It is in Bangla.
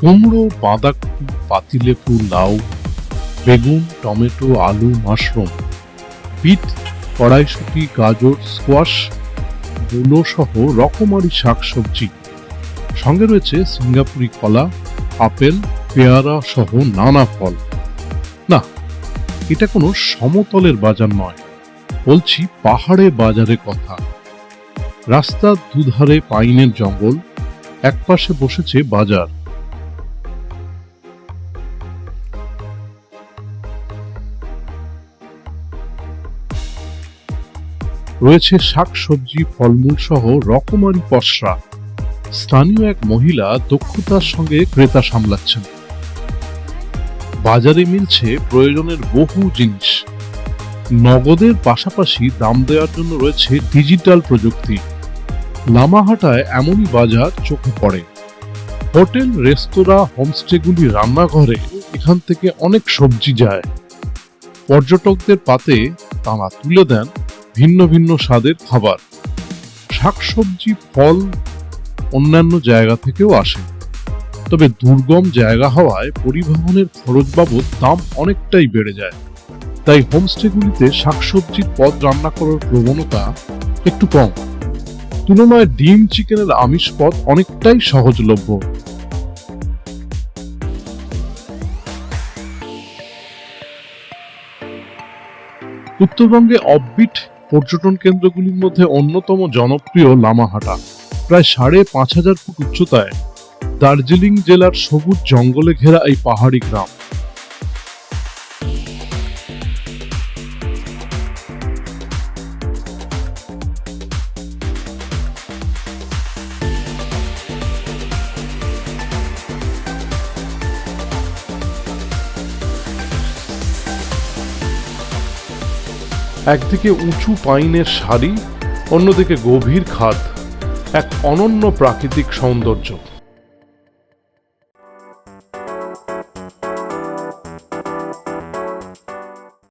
কুমড়ো বাঁধাকপি পাতিলেবু লাউ বেগুন, টমেটো, আলু, মাশরুম, বিট, কড়াইশুটি, গাজর, স্কোয়াশ মূলো সহ রকমারি শাকসবজি। সঙ্গে রয়েছে সিঙ্গাপুরি কলা, আপেল, পেয়ারা সহ নানা ফল। না, এটা কোনো সমতলের বাজার নয়। বলছি পাহাড়ে বাজারে কথা। রাস্তার দুধারে পাইনের জঙ্গল, একপাশে বসেছে বাজার। রয়েছে শাকসবজি, ফলমূল সহ রকমারি পসরা। স্থানীয় এক মহিলা দক্ষতার সঙ্গে ক্রেতা সামলাচ্ছেন। বাজারে মিলছে প্রয়োজনের বহু জিনিস। নগদের পাশাপাশি দাম দেওয়ার জন্য রয়েছে ডিজিটাল প্রযুক্তি। লামাহাটায় এমনই বাজার চোখে পড়ে। হোটেল, রেস্তোরাঁ, হোমস্টেগুলি রান্নাঘরে, এখান থেকে অনেক সবজি যায়। পর্যটকদের পাতে তাঁরা তুলে দেন ভিন্ন ভিন্ন স্বাদের খাবার। শাকসবজি, ফল অন্যান্য জায়গা থেকেও আসে। তবে দুর্গম জায়গা হওয়ায় পরিবহনের খরচ বাবদ দাম অনেকটাই বেড়ে যায়। তাই হোমস্টেগুলিতে শাকসবজির পদ রান্না করার প্রবণতা একটু কম। তুলনায় ডিম চিকেনের আমিষ পদ অনেকটাই সহজলভ্য। উত্তরবঙ্গে অফবিট পর্যটন কেন্দ্রগুলির মধ্যে অন্যতম জনপ্রিয় লামাহাটা। প্রায় সাড়ে পাঁচ হাজার ফুট উচ্চতায় দার্জিলিং জেলার সবুজ জঙ্গলে ঘেরা এই পাহাড়ি গ্রাম। একদিকে উঁচু পাইনের সারি অন্যদিকে গভীর খাদ এক অনন্য প্রাকৃতিক সৌন্দর্য।